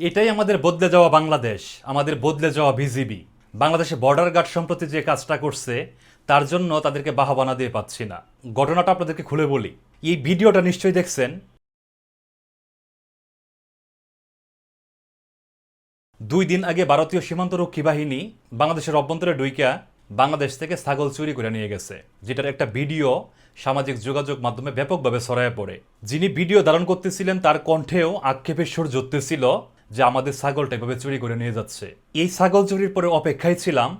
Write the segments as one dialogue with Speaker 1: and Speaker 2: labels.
Speaker 1: এটাই আমাদের বদলে যাওয়া বাংলাদেশ, আমাদের বদলে যাওয়া বিজিবি বাংলাদেশে বর্ডার গার্ড সম্প্রতি যে কাজটা করছে, তার জন্য তাদেরকে বাহাবানা দিয়ে পাচ্ছি না। ঘটনাটা আপনাদেরকে খুলে বলি। এই ভিডিওটা নিশ্চয়ই দেখছেন। দুই দিন আগে ভারতীয় সীমান্তরক্ষী বাহিনী বাংলাদেশের অভ্যন্তরে ডুইকা বাংলাদেশ থেকে ছাগল চুরি করে নিয়ে গেছে, যেটার একটা ভিডিও সামাজিক যোগাযোগ মাধ্যমে ব্যাপকভাবে ছড়ায় পড়ে। যিনি ভিডিও ধারণ করতেছিলেন, তার কণ্ঠেও আক্ষেপের সুর জুটতেছিল যে আমাদের ছাগলটা এভাবে চুরি করে নিয়ে যাচ্ছে। এই ছাগল চুরির পরে অপেক্ষায় ছিলাম,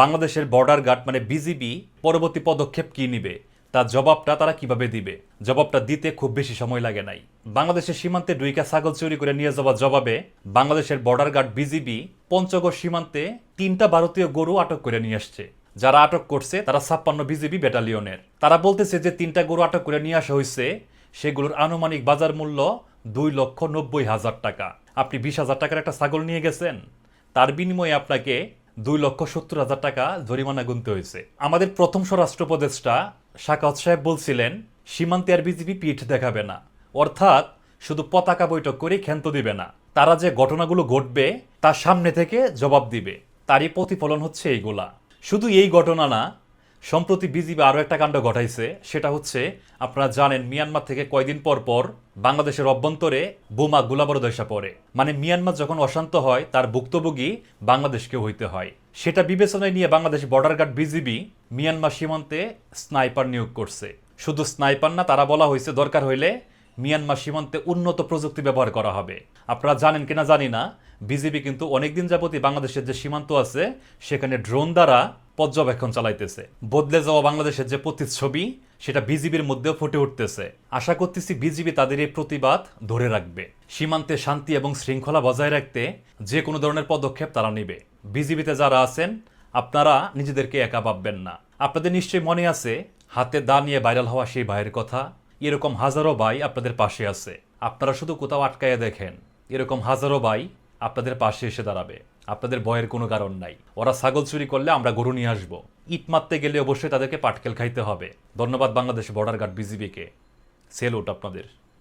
Speaker 1: বাংলাদেশের বর্ডার গার্ড মানে বিজিবি পরবর্তী পদক্ষেপ কি নিবে, তার জবাবটা তারা কীভাবে দিবে? জবাবটা দিতে খুব বেশি সময় লাগে নাই। বাংলাদেশের সীমান্তে ডুইকা ছাগল চুরি করে নিয়ে যাওয়ার জবাবে বাংলাদেশের বর্ডার গার্ড বিজিবি পঞ্চগড় সীমান্তে তিনটা ভারতীয় গরু আটক করে নিয়ে আসছে। যারা আটক করছে তারা ছাপ্পান্ন বিজিবি ব্যাটালিয়নের তারা বলতেছে যে তিনটা গরু আটক করে নিয়ে আসা হয়েছে, সেগুলোর আনুমানিক বাজার মূল্য দুই লক্ষ নব্বই হাজার টাকা। আপনি বিশ হাজার টাকার একটা ছাগল নিয়ে গেছেন, তার বিনিময়ে আপনাকে দুই লক্ষ সত্তর হাজার টাকা জরিমানা গুনতে হয়েছে। আমাদের প্রথম স্বরাষ্ট্র উপদেষ্টা শাকাত সাহেব বলছিলেন, সীমান্তে আর বিজেপি পিঠ দেখাবে না। অর্থাৎ শুধু পতাকা বৈঠক করেই ক্ষান্ত দিবে না। তারা যে ঘটনাগুলো ঘটবে তার সামনে থেকে জবাব দিবে। তারই প্রতিফলন হচ্ছে এইগুলা। শুধু এই ঘটনা না সম্প্রতি বিজিবি আরও একটা কাণ্ড ঘটাইছে। সেটা হচ্ছে, আপনারা জানেন, মিয়ানমার থেকে কয়দিন পর পর বাংলাদেশের অভ্যন্তরে বোমা গোলাবারুদ এসে পড়ে। মানে মিয়ানমার যখন অশান্ত হয়, তার ভুক্তভোগী বাংলাদেশকে হইতে হয়। সেটা বিবেচনায় নিয়ে Bangladesh border guard BGB Myanmar সীমান্তে স্নাইপার নিয়োগ করছে। শুধু স্নাইপার না, তারা বলা হয়েছে, দরকার হইলে মিয়ানমার সীমান্তে উন্নত প্রযুক্তি ব্যবহার করা হবে। আপনারা জানেন কিনা জানি না বিজিবি কিন্তু অনেকদিন যাবতই বাংলাদেশের যে সীমান্ত আছে, সেখানে ড্রোন দ্বারা পর্যবেক্ষণ চালাইতেছে। বদলে যাওয়া বাংলাদেশের যে প্রতিচ্ছবি, সেটা বিজিবির মধ্যেও ফুটে উঠতেছে। আশা করতেছি বিজিবি তাদের এই প্রতিবাদ ধরে রাখবে। সীমান্তে শান্তি এবং শৃঙ্খলা বজায় রাখতে যে কোনো ধরনের পদক্ষেপ তারা নেবে। বিজিবিতে যারা আছেন, আপনারা নিজেদেরকে একা ভাববেন না। আপনাদের নিশ্চয়ই মনে আছে, হাতে দা নিয়ে ভাইরাল হওয়া সেই ভাইয়ের কথা, এরকম হাজারো ভাই আপনাদের পাশে আছে। আপনারা শুধু কোথাও আটকাইয়া দেখেন, এরকম হাজারো ভাই আপনাদের পাশে এসে দাঁড়াবে। আপনাদের ভয়ের কোনো কারণ নাই। ওরা ছাগল চুরি করলে আমরা গরু নিয়ে আসব। ইট মারতে গেলে অবশ্যই তাদেরকে পাটকেল খাইতে হবে। ধন্যবাদ বাংলাদেশ বর্ডার গার্ড বিজিবিকে। সেলুট আপনাদের।